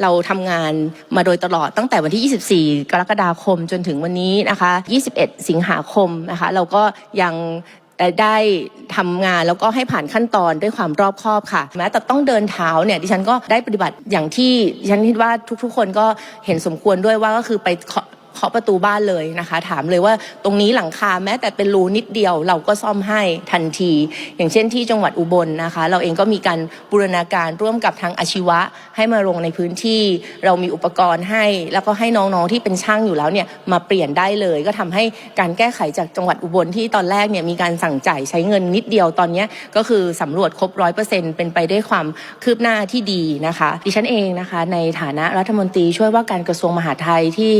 เราทำงานมาโดยตลอดตั้งแต่วันที่ 24 กรกฎาคมจนถึงวันนี้นะคะ 21 สิงหาคมนะคะ เราก็ยังได้ทำงานแล้วก็ให้ผ่านขั้นตอนด้วยความรอบคอบค่ะแม้แต่ต้องเดินเท้าเนี่ยดิฉันก็ได้ปฏิบัติอย่างที่ดิฉันคิดว่าทุกๆ คนก็เห็นสมควรด้วยว่าก็คือไปาะเคาะประตูบ้านเลยนะคะ ถามเลยว่าตรงนี้หลังคาแม้แต่เป็นรูนิดเดียวเราก็ซ่อมให้ทันที อย่างเช่นที่จังหวัดอุบลนะคะ เราเองก็มีการบูรณาการร่วมกับทางอาชีวะให้มาลงในพื้นที่ เรามีอุปกรณ์ให้ แล้วก็ให้น้องๆที่เป็นช่างอยู่แล้วเนี่ยมาเปลี่ยนได้เลย ก็ทำให้การแก้ไขจากจังหวัดอุบลที่ตอนแรกเนี่ยมีการสั่งจ่ายใช้เงินนิดเดียวตอนนี้ก็คือสำรวจครบร้อยเปอร์เซ็นต์เป็นไปได้วยความคืบหน้าที่ดีนะคะ ดิฉันเองนะคะ ในฐานะรัฐมนตรีช่วยว่าการกระทรวงมหาดไทยที่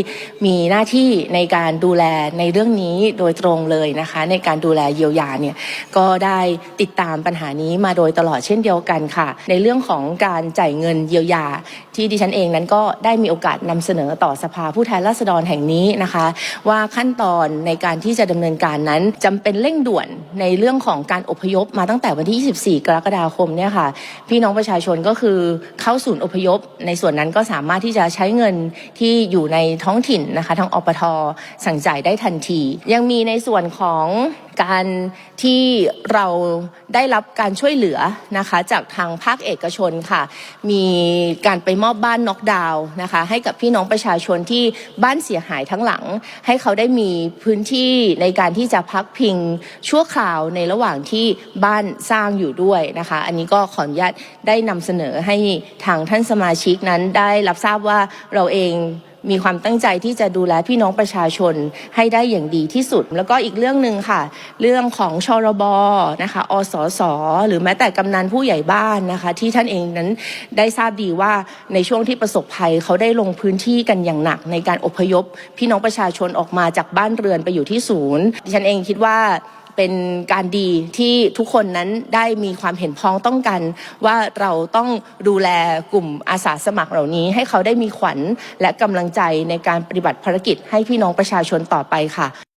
มีหน้าที่ในการดูแลในเรื่องนี้โดยตรงเลยนะคะ ในการดูแลเยียวยาเนี่ยก็ได้ติดตามปัญหานี้มาโดยตลอดเช่นเดียวกันค่ะ ในเรื่องของการจ่ายเงินเยียวยา ที่ดิฉันเองนั้นก็ได้มีโอกาสนำเสนอต่อสภาผู้แทนราษฎรแห่งนี้นะคะ ว่าขั้นตอนในการที่จะดำเนินการนั้นจำเป็นเร่งด่วนในเรื่องของการอพยพมาตั้งแต่วันที่ 24 กรกฎาคมเนี่ยค่ะ พี่น้องประชาชนก็คือเข้าศูนย์อพยพ ในส่วนนั้นก็สามารถที่จะใช้เงินที่อยู่ในท้องถิ่นนะคะางอปทสั่งจ่ายได้ทันที ยังมีในส่วนของการที่เราได้รับการช่วยเหลือนะคะจากทางภาคเอกชนค่ะ มีการไปมอบบ้านน็อกดาวน์นะคะให้กับพี่น้องประชาชนที่บ้านเสียหายทั้งหลัง ให้เขาได้มีพื้นที่ในการที่จะพักพิงชั่วคราวในระหว่างที่บ้านสร้างอยู่ด้วยนะคะ อันนี้ก็ขออนุญาตได้นำเสนอให้ทางท่านสมาชิกนั้นได้รับทราบว่าเราเอง มีความตั้งใจที่จะดูแลพี่น้องประชาชนให้ได้อย่างดีที่สุด แล้วก็อีกเรื่องหนึ่งค่ะ เรื่องของชรบนะคะอสส หรือแม้แต่กำนันผู้ใหญ่บ้านนะคะ ที่ท่านเองนั้นได้ทราบดีว่าในช่วงที่ประสบภัยเขาได้ลงพื้นที่กันอย่างหนัก ในการอพยพพี่น้องประชาชนออกมาจากบ้านเรือนไปอยู่ที่ศูนย์ดิฉันเองคิดว่า เป็นการดีที่ทุกคนนั้นได้มีความเห็นพ้องต้องกัน ว่าเราต้องดูแลกลุ่มอาสาสมัครเหล่านี้ ให้เขาได้มีขวัญและกำลังใจในการปฏิบัติภารกิจให้พี่น้องประชาชนต่อไปค่ะ